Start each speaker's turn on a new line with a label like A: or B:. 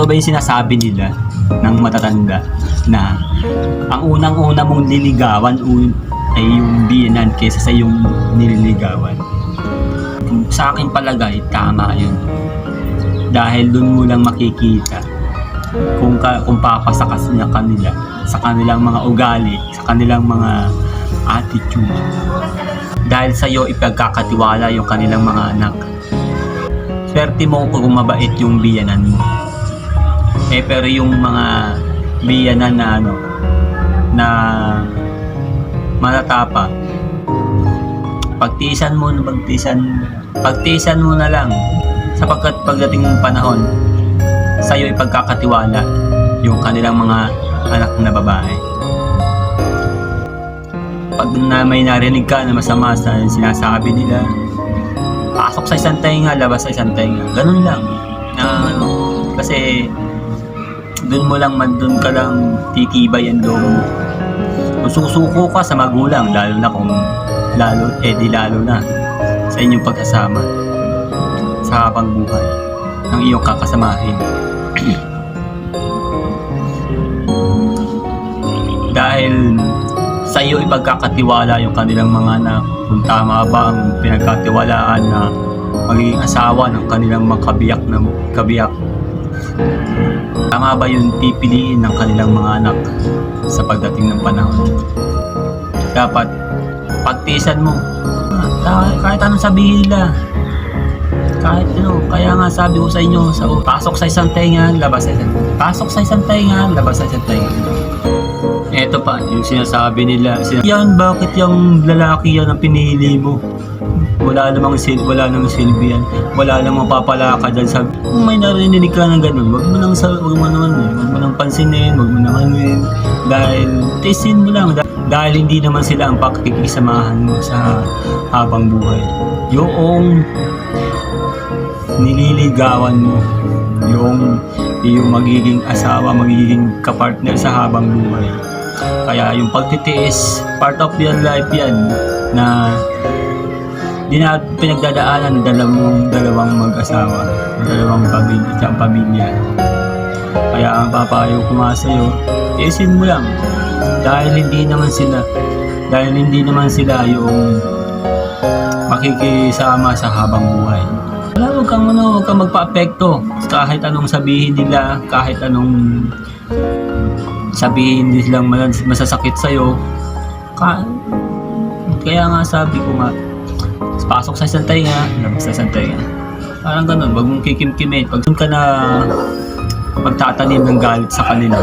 A: Totoo ba yung sinasabi nila ng matatanda na ang unang-una mong liligawan ay yung biyanan kaysa sa yung nililigawan? Sa akin palagay, tama yun. Dahil dun mo lang makikita kung, ka, kung papasakas niya kanila sa kanilang mga ugali, sa kanilang mga attitude. Dahil sa iyo ipagkakatiwala yung kanilang mga anak. Swerte mo kung mabait yung biyanan mo. Eh pero yung mga biyanan na ano na matatapa pagtiisan mo na pagtiisan pagtiisan mo na lang sapagkat pagdating ng panahon sa iyo ipagkakatiwala yung kanilang mga anak na babae. Pag na may narinig ka na masama sa sinasabi nila pasok sa isang tainga labas sa isang tainga. Ganun lang. Na ano kasi doon mo lang man doon ka lang titibay ang loob mo. Susuko ka sa magulang lalo na kung lalo eh di lalo na sa inyong pagkasama sa habang buhay ng iyong kakasamahin. Dahil sa iyo ipagkakatiwala yung kanilang mga anak kung tama ba ang pinagkatiwalaan na magiging asawa ng kanilang mga kabiyak na kabiyak tama ba yung pipiliin ng kanilang mga anak sa pagdating ng panahon dapat pagtiisan mo Ah, kahit anong sabihin nila kahit ano, kaya nga sabi ko sa inyo, sa, pasok sa isang tenga, labas sa isang Pasok sa isang tenga, labas sa isang tenga. Eto pa, yung sinasabi nila, sina- yan, bakit yung lalaki yan ang pinili mo? Wala namang sil, wala namang silbi yan. Wala namang papala ka dyan sa... Kung may narinig ka ng ganun, wag mo nang sa, wag mo naman, eh, wag mo nang pansinin, wag mo nang anuin. Dahil, tisin mo lang. dah- Dahil hindi naman sila ang pakikisamahan mo sa habang buhay. Yung nililigawan mo yung yung magiging asawa, magiging kapartner sa habang buhay. Kaya yung pagtitiis, part of your life yan na di na pinagdadaanan ng dalawang, dalawang mag-asawa, dalawang pamilya, isang pamilya. Kaya ang papayo ko nga sa'yo, tiisin mo lang. Dahil hindi naman sila, dahil hindi naman sila yung makikisama sa habang buhay. Wala, huwag kang, ano, huwag kang magpa-apekto. Kahit anong sabihin nila, kahit anong sabihin nilang masasakit sa'yo. Ka kaya nga sabi ko nga, pasok sa isang tainga, labas sa isang tainga. Parang ganun, wag mong kikimkimit. Pag ka na magtatanim ng galit sa kanila,